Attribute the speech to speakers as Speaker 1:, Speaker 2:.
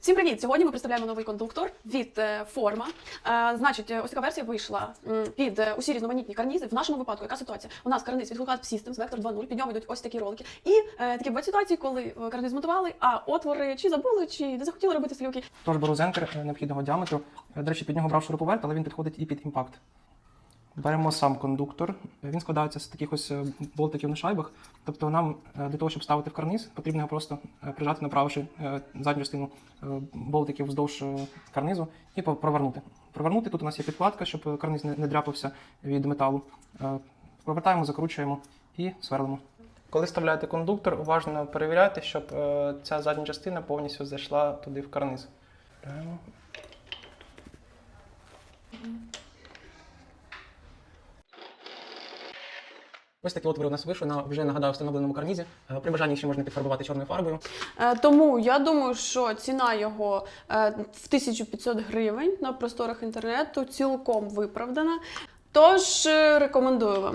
Speaker 1: Всім привіт! Сьогодні ми представляємо новий кондуктор від е, форма. Е, значить, е, ось така версія вийшла під усі різноманітні карнізи. В нашому випадку, яка ситуація? У нас карниз від Hookup Systems Vector 2.0, під нього йдуть ось такі ролики. І такі бувають ситуації, коли карниз змонтували, а отвори чи забули, чи не захотіли робити слюки.
Speaker 2: Тож беру зенкер необхідного діаметру. До речі, під нього брав шуруповерт, але він підходить і під імпакт. Беремо сам кондуктор. Він складається з таких ось е, болтиків на шайбах. Тобто нам е, для того, щоб ставити в карниз, потрібно його просто е, прижати, направивши задню частину болтиків вздовж карнизу і провернути. Провернути тут у нас є підкладка, щоб карниз не дряпався від металу. Провертаємо, закручуємо і сверлимо. Коли вставляєте кондуктор, уважно перевіряйте, щоб ця задня частина повністю зайшла туди в карниз. Ось такі отвори у нас вийшли на вже нагадаю встановленому карнізі. Е, При бажанні ще можна підфарбувати чорною фарбою.
Speaker 1: Е, тому я думаю, що ціна його е, в 1500 гривень на просторах інтернету цілком виправдана. Тож рекомендую вам.